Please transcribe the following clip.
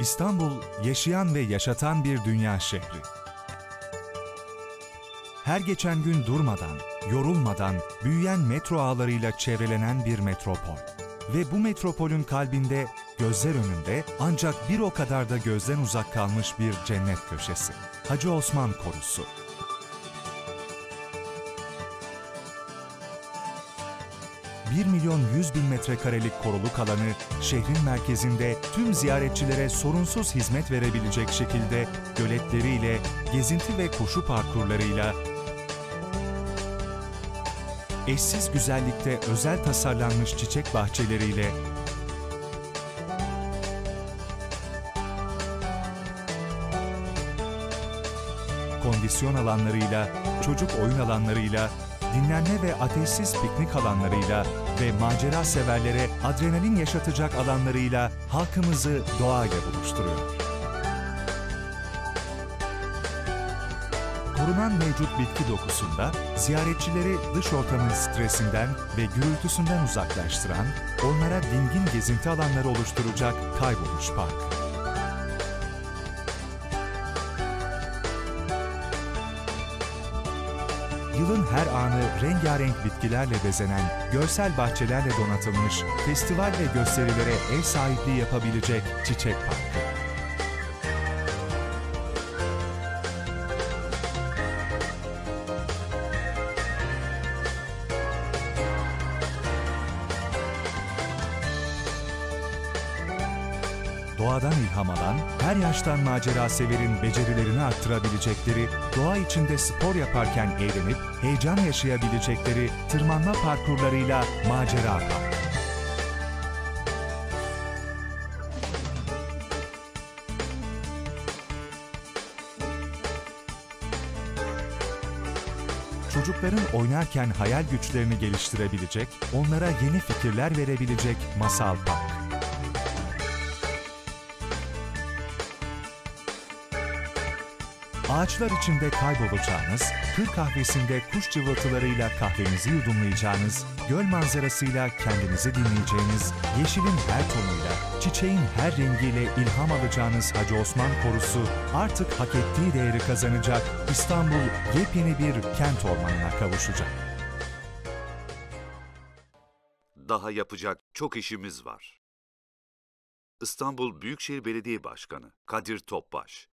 İstanbul, yaşayan ve yaşatan bir dünya şehri. Her geçen gün durmadan, yorulmadan büyüyen metro ağlarıyla çevrelenen bir metropol. Ve bu metropolün kalbinde, gözler önünde ancak bir o kadar da gözden uzak kalmış bir cennet köşesi. Hacı Osman Korusu. 1 milyon 100 bin metrekarelik koruluk alanı şehrin merkezinde tüm ziyaretçilere sorunsuz hizmet verebilecek şekilde göletleriyle, gezinti ve koşu parkurlarıyla, eşsiz güzellikte özel tasarlanmış çiçek bahçeleriyle, kondisyon alanlarıyla, çocuk oyun alanlarıyla, dinlenme ve ateşsiz piknik alanlarıyla ve macera severlere adrenalin yaşatacak alanlarıyla halkımızı doğayla buluşturuyor. Korunan mevcut bitki dokusunda ziyaretçileri dış ortamın stresinden ve gürültüsünden uzaklaştıran, onlara dingin gezinti alanları oluşturacak kaybolmuş park. Yılın her anı rengarenk bitkilerle bezenen, görsel bahçelerle donatılmış, festival ve gösterilere ev sahipliği yapabilecek Çiçek Parkı. Doğadan ilham alan, her yaştan macera severin becerilerini arttırabilecekleri, doğa içinde spor yaparken eğlenip heyecan yaşayabilecekleri tırmanma parkurlarıyla Macera Park. Çocukların oynarken hayal güçlerini geliştirebilecek, onlara yeni fikirler verebilecek Masal Park. Ağaçlar içinde kaybolacağınız, kır kahvesinde kuş cıvıltılarıyla kahvenizi yudumlayacağınız, göl manzarasıyla kendinizi dinleyeceğiniz, yeşilin her tonuyla, çiçeğin her rengiyle ilham alacağınız Hacı Osman Korusu artık hak ettiği değeri kazanacak, İstanbul yepyeni bir kent ormanına kavuşacak. Daha yapacak çok işimiz var. İstanbul Büyükşehir Belediye Başkanı Kadir Topbaş